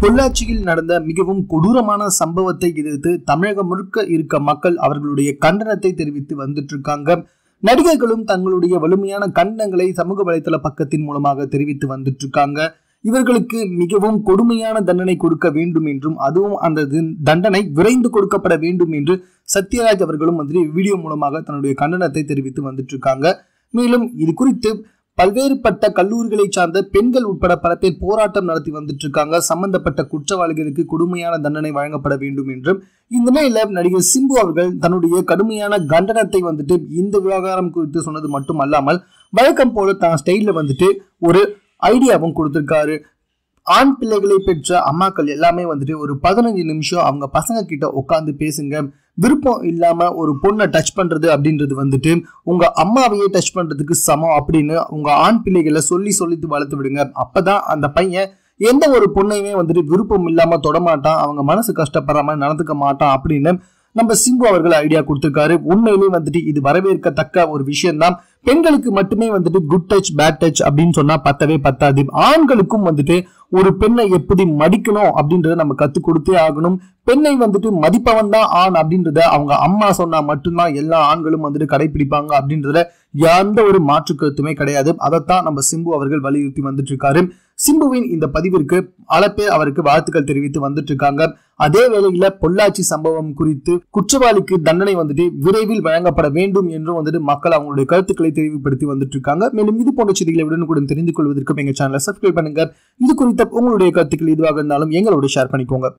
பொள்ளாச்சியில் நடந்த மிகவும் கொடூரமான சம்பவத்தை எதிர்த்து தமிழகம் முழுக்க இருக்க மக்கள் அவர்களுடைய கண்டனத்தை தெரிவித்து வந்துட்டு இருக்காங்க நடிகர்களும் தங்களுடைய வலிமையான கண்டனங்களை சமூக வலைதள பக்கத்தின் மூலமாக தெரிவித்து வந்துட்டு இருக்காங்க இவர்களுக்கு மிகவும் கொடுமையான தண்டனை கொடுக்க வேண்டும் என்றும் அதுவும் அந்த தண்டனை விரைந்து கொடுக்கப்பட வேண்டும் என்று சத்யராஜ் அவர்களும் வந்து வீடியோ மூலமாக தன்னுடைய கண்டனத்தை தெரிவித்து வந்துட்டு இருக்காங்க மேலும் இது குறித்து பல்வேறுபட்ட கல்லூரிகளை சார்ந்த பெண்கள் உட்பட பல பேர் போராட்டம் நடத்தி வந்துட்டு இருக்காங்க சம்பந்தப்பட்ட குற்றவாளிகளுக்கு கொடுமையான தண்டனை வழங்கப்பட வேண்டும் என்றும் இந்த நிலையில நடிகர் சிம்பு அவர்கள் தன்னுடைய கடுமையான கண்டனத்தை வந்துட்டு இந்த விவகாரம் குறித்து சொன்னது மட்டும் அல்லாமல் வழக்கம் போல தான் ஸ்டைல வந்துட்டு ஒரு ஐடியாவும் கொடுத்திருக்காரு. ஆண் பிள்ளைகளை பெற்ற அம்மாக்கள் எல்லாமே வந்துட்டு ஒரு பதினஞ்சு நிமிஷம் அவங்க பசங்க கிட்ட உட்காந்து பேசுங்க. விருப்பம் இல்லாமல் ஒரு பொண்ணை டச் பண்ணுறது அப்படின்றது வந்துட்டு உங்கள் அம்மாவையே டச் பண்ணுறதுக்கு சமம் அப்படின்னு உங்கள் ஆண் பிள்ளைகளை சொல்லி சொல்லித்து வளர்த்து விடுங்க. அப்போ தான் அந்த பையன் எந்த ஒரு பொண்ணையுமே வந்துட்டு விருப்பம் இல்லாமல் தொடமாட்டான் அவங்க மனசு கஷ்டப்படுறாம நடந்துக்க மாட்டான் அப்படின்னு நம்ம சிம்பு அவர்கள் ஐடியா கொடுத்துருக்காரு. உண்மையிலேயே வந்துட்டு இது வரவேற்கத்தக்க ஒரு விஷயம்தான். பெண்களுக்கு மட்டுமே வந்துட்டு குட் டச் பேட் டச் அப்படின்னு சொன்னா பத்தவே பத்தாது. ஆண்களுக்கும் வந்துட்டு ஒரு பெண்ணை எப்படி மடிக்கணும் அப்படின்றத நம்ம கத்து கொடுத்தே ஆகணும். பெண்ணை வந்துட்டு மதிப்பவன் தான் ஆண் அப்படின்றத அவங்க அம்மா சொன்னா மட்டும்தான் எல்லா ஆண்களும் வந்துட்டு கடைபிடிப்பாங்க அப்படின்றத எந்த ஒரு மாற்று கருத்துமே கிடையாது. அதைத்தான் நம்ம சிம்பு அவர்கள் வலியுறுத்தி வந்துட்டு இருக்காரு. சிம்புவின் இந்த பதிவிற்கு பல பேர் அவருக்கு வாழ்த்துக்கள் தெரிவித்து வந்துட்டு இருக்காங்க அதே வேளையில பொள்ளாச்சி சம்பவம் குறித்து குற்றவாளிக்கு தண்டனை வந்துட்டு விரைவில் வழங்கப்பட வேண்டும் என்றும் வந்துட்டு மக்கள் அவங்களுடைய கருத்துக்களை தெரிவுபடுத்தி வந்துட்டு இருக்காங்க மேலும் இது போன்ற செய்திகளை உடனுக்குடன் தெரிந்து கொள்வதற்கு எங்க சேனலை சப்ஸ்கிரைப் பண்ணுங்க. இது குறித்த உங்களுடைய கருத்துக்கள் எதுவாக இருந்தாலும் எங்களோட ஷேர் பண்ணிக்கோங்க.